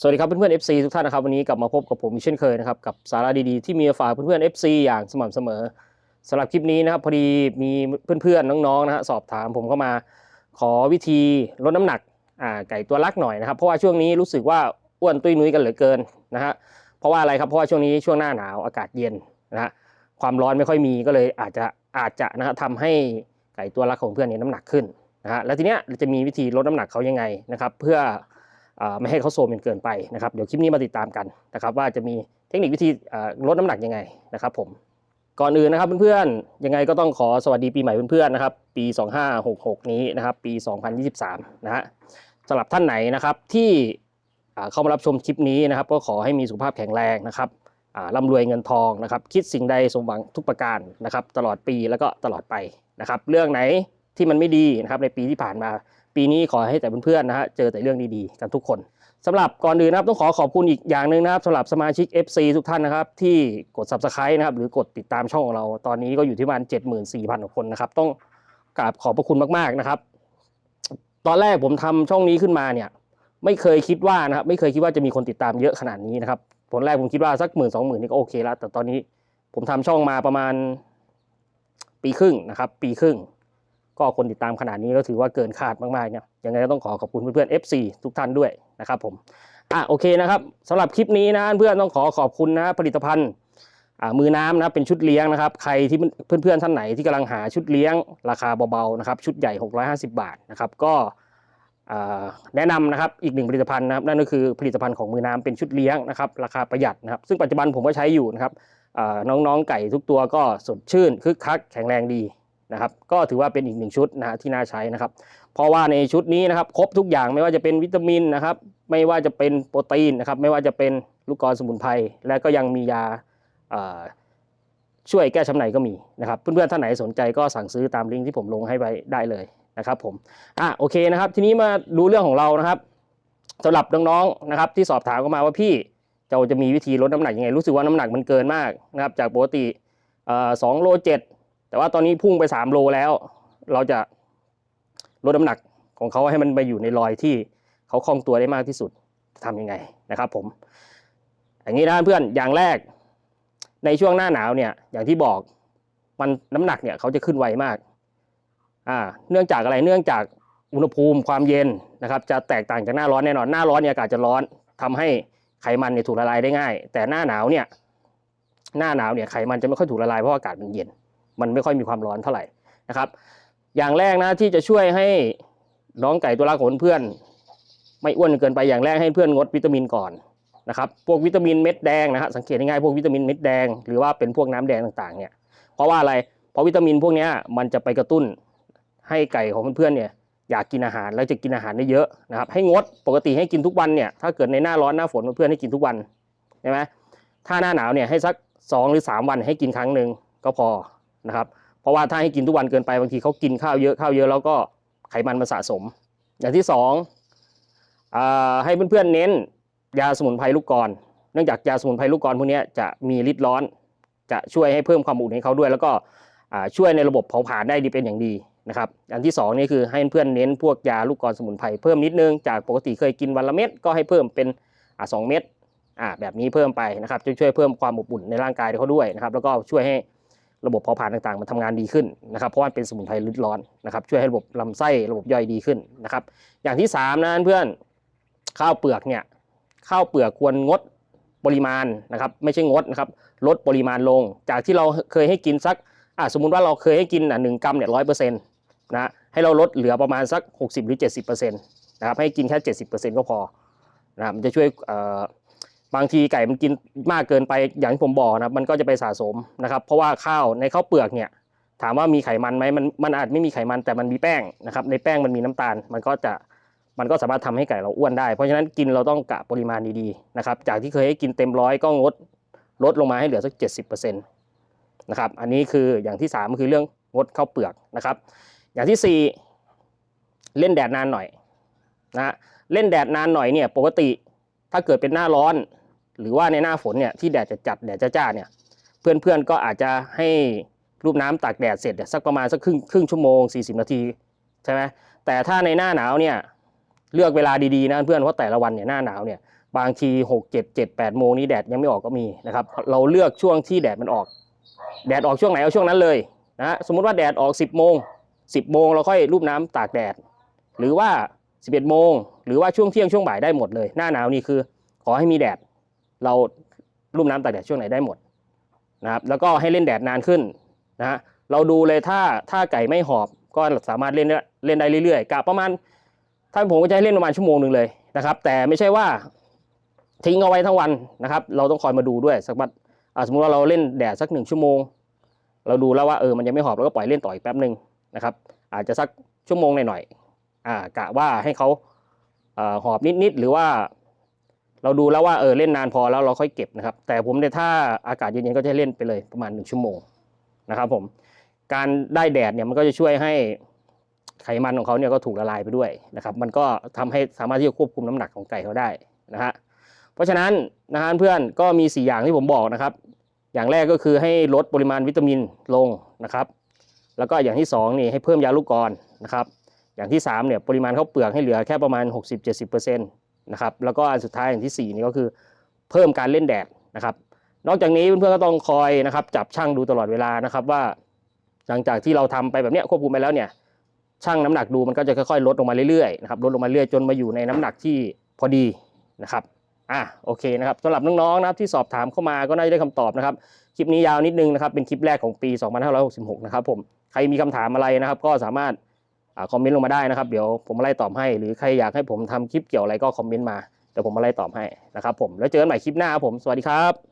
สวัสดีครับเพื่อนๆ FC ทุกท่านนะครับวันนี้กลับมาพบกับผมเช่นเคยนะครับกับสาระดีๆที่มีฝากเพื่อนๆ FC อย่างสม่ำเสมอสำหรับคลิปนี้นะครับพอดีมีเพื่อนๆน้องๆนะฮะสอบถามผมเข้ามาขอวิธีลดน้ำหนักอ่าไก่ตัวลักหน่อยนะครับเพราะว่าช่วงนี้รู้สึกว่าอ้วนตุ้ยนุ้ยกันเหลือเกินนะฮะเพราะว่าอะไรครับเพราะว่าช่วงนี้ช่วงหน้าหนาวอากาศเย็นนะฮะความร้อนไม่ค่อยมีก็เลยอาจจะอาจจะนะฮะทำให้ไก่ตัวลักของเพื่อนเนี่ยน้ำหนักขึ้นนะฮะแล้วทีเนี้ยจะมีวิธีลดน้ำหนักเขายังไงนะครับเพื่อ ไม่ให้เขาโซมจนเกินไปนะครับเดี๋ยวคลิปนี้มาติดตามกันนะครับว่าจะมีเทคนิควิธีลดน้ำหนักยังไงนะครับผมก่อนอื่นนะครับเพื่อนๆยังไงก็ต้องขอสวัสดีปีใหม่เพื่อนๆนะครับปี 2566 นี้นะครับปี 2023 นะฮะสำหรับท่านไหนนะครับที่เข้ามารับชมคลิปนี้นะครับ ก็ขอให้มีสุขภาพแข็งแรงนะครับร่ำรวยเงินทองนะครับ คิดสิ่งใดสมหวังทุกประการนะครับ ตลอดปีแล้วก็ตลอดไปนะครับ เรื่องไหนที่มันไม่ดีนะครับในปีที่ผ่านมา ปีนี้ขอให้แต่เพื่อนๆนะฮะเจอแต่เรื่องดีๆกันทุกคนสำหรับก่อนอื่นนะครับต้องขอขอบคุณอีกอย่างหนึ่งนะครับสำหรับสมาชิก FC ทุกท่านนะครับ ที่กด Subscribe นะครับหรือกดติดตามช่องของเรา ตอนนี้ก็อยู่ที่ประมาณ74,000กว่าคนนะครับต้องกราบขอบพระคุณมากๆนะครับ ตอนแรกผมทำช่องนี้ขึ้นมาเนี่ย ไม่เคยคิดว่านะครับ ไม่เคยคิดว่าจะมีคนติดตามเยอะขนาดนี้นะครับผลแรกผมคิดว่าสักหมื่นสองหมื่นนี่ก็โอเคแล้วแต่ตอนนี้ผมทำช่องมาประมาณปีครึ่งนะครับ ปีครึ่ง ก็คนติดตามขนาดนี้ก็ถือว่าเกินคาดมากๆเนี่ยยังไงก็ต้องขอขอบคุณเพื่อนๆ FC ทุกท่านด้วยนะครับผมอะโอเคนะครับสำหรับคลิปนี้นะเพื่อนต้องขอขอบคุณนะผลิตภัณฑ์อ่ามือน้ำนะเป็นชุดเลี้ยงนะครับ ใครที่เพื่อนๆท่านไหนที่กำลังหาชุดเลี้ยงราคาเบาๆนะครับชุดใหญ่ 650 บาทนะครับก็อ่าแนะนำนะครับอีกหนึ่งผลิตภัณฑ์นะครับนั่นก็คือผลิตภัณฑ์ของมือน้ำเป็นชุดเลี้ยงนะครับราคาประหยัดนะครับซึ่งปัจจุบันผมก็ใช้อยู่นะครับอ่าน้องๆไก่ทุกตัวก็สดชื่นคึกคักแข็งแรงดี นะครับก็ถือว่าเป็นอีกหนึ่งชุดนะฮะที่น่าใช้นะครับ เพราะว่าในชุดนี้นะครับครบทุกอย่างไม่ว่าจะเป็นวิตามินนะครับไม่ว่าจะเป็นโปรตีนนะครับไม่ว่าจะเป็นลูกกรสมุนไพรและก็ยังมียาช่วยแก้ช้ำในก็มีนะครับเพื่อนๆท่านไหนสนใจก็สั่งซื้อตามลิงก์ที่ผมลงให้ไว้ได้เลยนะครับผมอะโอเคนะครับทีนี้มาดูเรื่องของเรานะครับสำหรับน้องๆนะครับที่สอบถามเข้ามาว่าพี่เราจะมีวิธีลดน้ำหนักยังไงรู้สึกว่าน้ำหนักมันเกินมากนะครับจากปกติสองโลเจ็ด แต่ว่าตอนนี้พุ่งไป 3 โลแล้ว เราจะลดน้ำหนักของเขาให้มันไปอยู่ในรอยที่เขาคล่องตัวได้มากที่สุดทำยังไงนะครับผมอย่างนี้นะเพื่อนอย่างแรก ในช่วงหน้าหนาวเนี่ยอย่างที่บอกมันน้ำหนักเนี่ยเขาจะขึ้นไวมากอ่าเนื่องจากอะไรเนื่องจากอุณหภูมิความเย็นนะครับ จะแตกต่างจากหน้าร้อนแน่นอนหน้าร้อนเนี่ยอากาศจะร้อนทำให้ไขมันเนี่ยถูกละลายได้ง่าย แต่หน้าหนาวเนี่ยหน้าหนาวเนี่ยไขมันจะไม่ค่อยถูกละลายเพราะอากาศมันเย็น มันไม่ค่อยมีความร้อนเท่าไหร่นะครับ อย่างแรกนะที่จะช่วยให้น้องไก่ตัวรักของเพื่อนไม่อ้วนเกินไปอย่างแรกให้เพื่อนงดวิตามินก่อนนะครับพวกวิตามินเม็ดแดงนะฮะสังเกตง่ายๆพวกวิตามินเม็ดแดงหรือว่าเป็นพวกน้ำแดงต่างๆเนี่ยเพราะว่าอะไรเพราะวิตามินพวกนี้มันจะไปกระตุ้นให้ไก่ของเพื่อนๆเนี่ยอยากกินอาหารแล้วจะกินอาหารได้เยอะนะครับให้งดปกติให้กินทุกวันเนี่ยถ้าเกิดในหน้าร้อนหน้าฝนเพื่อนให้กินทุกวันใช่ไหมถ้าหน้าหนาวเนี่ยให้สักสองหรือสามวันให้กินครั้งหนึ่งก็พอ นะครับ เพราะว่าถ้าให้กินทุกวันเกินไปบางทีเขากินข้าวเยอะข้าวเยอะแล้วก็ไขมันมันสะสม อย่างที่สองอให้เพื่อนๆเน้นยาสมุนไพรลูกกรเนื่องจากยาสมุนไพรลูกกรพวกนี้จะมีฤทธิ์ร้อน จะช่วยให้เพิ่มความอุ่นให้เขาด้วย แล้วก็ช่วยในระบบเผาผลาญได้ดีเป็นอย่างดีนะครับอันที่สองนี่คือให้เพื่อนเน้นพวกยาลูกกรสมุนไพรเพิ่มนิดนึงจากปกติเคยกินวันละเม็ดก็ให้เพิ่มเป็นสองเม็ดแบบนี้เพิ่มไปนะครับจะช่วยเพิ่มความอบอุ่นในร่างกายเขาด้วยนะครับแล้วก็ช่วยให้ ระบบเผาผลาญต่างๆ มันทำงานดีขึ้นนะครับเพราะว่ามันเป็นสมุนไพรลดร้อนนะครับช่วยให้ระบบลำไส้ระบบย่อยดีขึ้นนะครับอย่างที่สามนะเพื่อนข้าวเปลือกเนี่ยข้าวเปลือกควรงดปริมาณนะครับไม่ใช่งดนะครับลดปริมาณลง จากที่เราเคยให้กินสักอะสมมุติว่าเราเคยให้กินอะหนึ่งกรัมเนี่ยร้อยเปอร์เซ็นต์นะให้เราลดเหลือประมาณสัก 60 หรือ 70เปอร์เซ็นต์นะครับให้กินแค่ 70เปอร์เซ็นต์ก็พอนะครับมันจะช่วยเอ่อ บางทีไก่มันกินมากเกินไปอย่างที่ผมบอกนะครับมันก็จะไปสะสมนะครับ เพราะว่าข้าวในข้าวเปลือกเนี่ยถามว่ามีไขมันไหมมันมันอาจไม่มีไขมันแต่มันมีแป้งนะครับ ในแป้งมันมีน้ำตาล มันก็จะมันก็สามารถทำให้ไก่เราอ้วนได้ เพราะฉะนั้นกินเราต้องกะปริมาณดีๆนะครับ จากที่เคยให้กินเต็มร้อยก็งดลดลงมาให้เหลือสัก 70%นะครับ อันนี้คืออย่างที่สามคือเรื่องงดข้าวเปลือกนะครับ อย่างที่สี่เล่นแดดนานหน่อยนะ เล่นแดดนานหน่อยเนี่ยปกติถ้าเกิดเป็นหน้าร้อน หรือว่าในหน้าฝนเนี่ยที่แดดจะจัดแดดจ้าๆเนี่ยเพื่อนๆก็อาจจะให้รูปน้ำตากแดดเสร็จสักประมาณสักครึ่งครึ่งชั่วโมง 40 นาทีใช่ไหมแต่ถ้าในหน้าหนาวเนี่ยเลือกเวลาดีๆนะเพื่อนเพราะแต่ละวันเนี่ยหน้าหนาวเนี่ยบางทีหกเจ็ดเจ็ดแปดโมงนี้แดดยังไม่ออกก็มีนะครับเราเลือกช่วงที่แดดมันออก แดดออกช่วงไหนเอาช่วงนั้นเลยนะสมมุติว่าแดดออก 10 โมง 10 โมงเราค่อยรูปน้ำตากแดด หรือว่า 11 โมง หรือว่าช่วงเที่ยงช่วงบ่ายได้หมดเลย หน้าหนาวนี่คือ ขอให้มีแดด เรารูปน้ำตากแดดช่วงไหนได้หมดนะครับแล้วก็ให้เล่นแดดนานขึ้นนะฮะเราดูเลยถ้าถ้าไก่ไม่หอบก็สามารถเล่นเล่นได้เรื่อยๆกะประมาณถ้าผมก็จะให้เล่นประมาณชั่วโมงหนึ่งเลยนะครับ แต่ไม่ใช่ว่าทิ้งเอาไว้ทั้งวันนะครับ เราต้องคอยมาดูด้วยสักวันอ่าสมมติว่าเราเล่นแดดสักหนึ่งชั่วโมง เราดูแล้วว่าเออมันยังไม่หอบเราก็ปล่อยเล่นต่ออีกแป๊บหนึ่งนะครับ อาจจะสักชั่วโมงหน่อยๆอ่ากะว่าให้เขาอ่าหอบนิดๆหรือว่า เราดูแล้วว่าเออเล่นนานพอแล้วเราค่อยเก็บนะครับ แต่ผมเนี่ยถ้าอากาศเย็นๆก็จะเล่นไปเลยประมาณหนึ่งชั่วโมงนะครับผมการได้แดดเนี่ยมันก็จะช่วยให้ไขมันของเขาเนี่ยก็ถูกละลายไปด้วยนะครับ มันก็ทำให้สามารถที่จะควบคุมน้ำหนักของไก่เขาได้นะฮะเพราะฉะนั้นนะฮะเพื่อนก็มี 4 อย่างที่ผมบอกนะครับ อย่างแรกก็คือให้ลดปริมาณวิตามินลงนะครับ แล้วก็อย่างที่2นี่ให้เพิ่มยาลูกกรอนนะครับ อย่างที่3เนี่ยปริมาณข้าวเปลือกให้เหลือแค่ประมาณ 60-70% นะครับแล้วก็อันสุดท้ายอย่างที่ 4 นี่ก็คือเพิ่มการเล่นแดดนะครับ นอกจากนี้เพื่อนๆก็ต้องคอยนะครับจับช่างดูตลอดเวลานะครับว่า หลังจากที่เราทำไปแบบเนี้ยควบคุมไปแล้วเนี่ยช่างน้ำหนักดูมันก็จะค่อยๆ ลดลงมาเรื่อยๆนะครับลดลงมาเรื่อยจนมาอยู่ในน้ำหนักที่พอดีนะครับอะโอเคนะครับสำหรับน้องๆนะครับที่สอบถามเข้ามาก็น่าจะได้คำตอบนะครับคลิปนี้ยาวนิดนึงนะครับเป็นคลิปแรกของปี 2566 นะครับผมใครมีคำถามอะไรนะครับ ก็สามารถ คอมเมนต์ลงมาได้นะครับ เดี๋ยวผมมาไล่ตอบให้ หรือใครอยากให้ผมทำคลิปเกี่ยวอะไรก็คอมเมนต์มาเดี๋ยวผมมาไล่ตอบให้นะครับผม แล้วเจอกันใหม่คลิปหน้าครับผม สวัสดีครับ